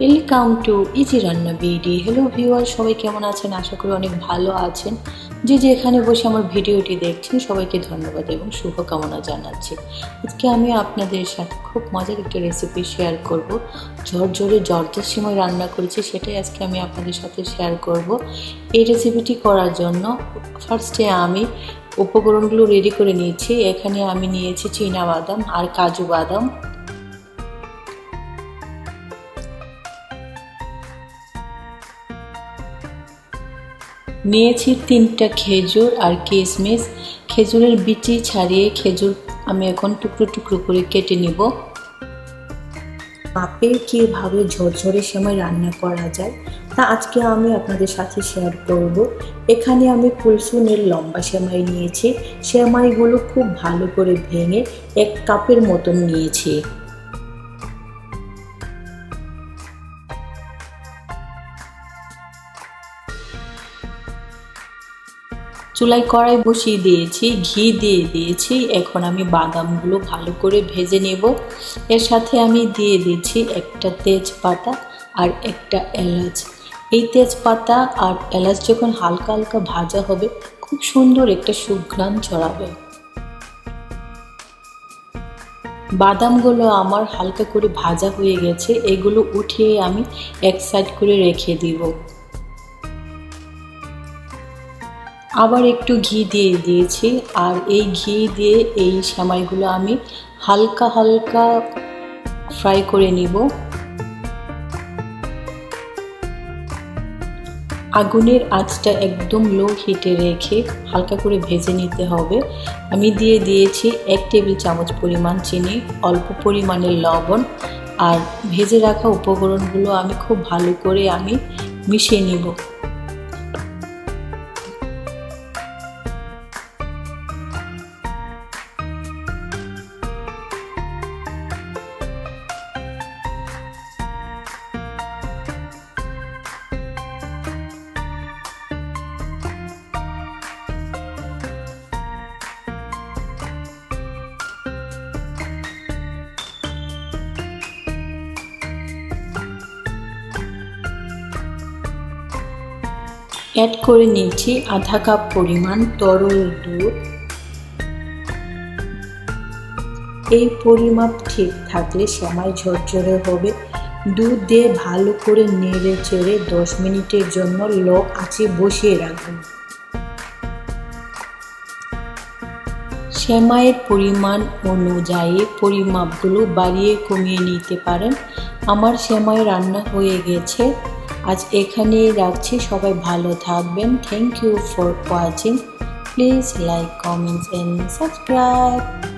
Welcome to easy রান্না BD hello viewer সবাই কেমন আছেন? আশা করি অনেক ভালো আছেন। যে যে এখানে বসে আমার ভিডিওটি দেখছেন, সবাইকে ধন্যবাদ এবং শুভকামনা জানাচ্ছি। আজকে আমি আপনাদের সাথে খুব মজার একটা রেসিপি শেয়ার করব। ঝরঝরে জর্দার সময় রান্না করেছি, সেটাই আজকে আমি আপনাদের সাথে শেয়ার করব। এই রেসিপিটি করার জন্য ফার্স্টে আমি উপকরণগুলো রেডি করে নিয়েছি। এখানে আমি নিয়েছি চীনা বাদাম আর কাজু বাদাম। নিয়েছি তিনটা খেজুর আর কিশমিশ খেজুরের বিচি ছাড়িয়ে খেজুর আমি এখন টুকরো টুকরো করে কেটে নিব। মাপে কীভাবে ঝরঝরে সময় রান্না করা যায়, তা আজকে আমি আপনাদের সাথে শেয়ার করব। এখানে আমি কুলসুনের লম্বা সেমাই নিয়েছি। সেমাইগুলো খুব ভালো করে ভেঙে এক কাপের মতন নিয়েছি। চুলাই কড়াই বসিয়ে দিয়েছি, ঘি দিয়ে দিয়েছি। এখন আমি বাদামগুলো ভালো করে ভেজে নেব। এর সাথে আমি দিয়ে দিচ্ছি একটা তেজপাতা আর একটা এলাচ। এই তেজপাতা আর এলাচ যখন হালকা হালকা ভাজা হবে, খুব সুন্দর একটা সুঘ্রাণ ছড়াবে। বাদামগুলো আমার হালকা করে ভাজা হয়ে গেছে, এগুলো উঠিয়ে আমি এক সাইড করে রেখে দিব। আবার একটু ঘি দিয়ে দিয়েছি, আর এই ঘি দিয়ে এই সেমাইগুলো আমি হালকা হালকা ফ্রাই করে নিব। আগুনের আঁচটা একদম লো হিটে রেখে হালকা করে ভেজে নিতে হবে। আমি দিয়ে দিয়েছি এক টেবিল চামচ পরিমাণ চিনি, অল্প পরিমাণের লবণ, আর ভেজে রাখা উপকরণগুলো আমি খুব ভালো করে আমি মিশিয়ে নিব। অ্যাড করে নিচ্ছি আধা কাপ পরিমাণ তরল দুধ। এই পরিমাপ ঠিক থাকলে সময় ঝরঝরে হবে। দুধ দিয়ে ভালো করে নেড়ে চেড়ে দশ মিনিটের জন্য লো আঁচে বসিয়ে রাখবেন সেমাইয়ের পরিমাণ অনুযায়ী পরিমাপগুলো বাড়িয়ে কমিয়ে নিতে পারেন। আমার সেমাই রান্না হয়ে গেছে। আজ এখানেই রাখছি। সবাই ভালো থাকবেন। Thank you for watching please like comments and subscribe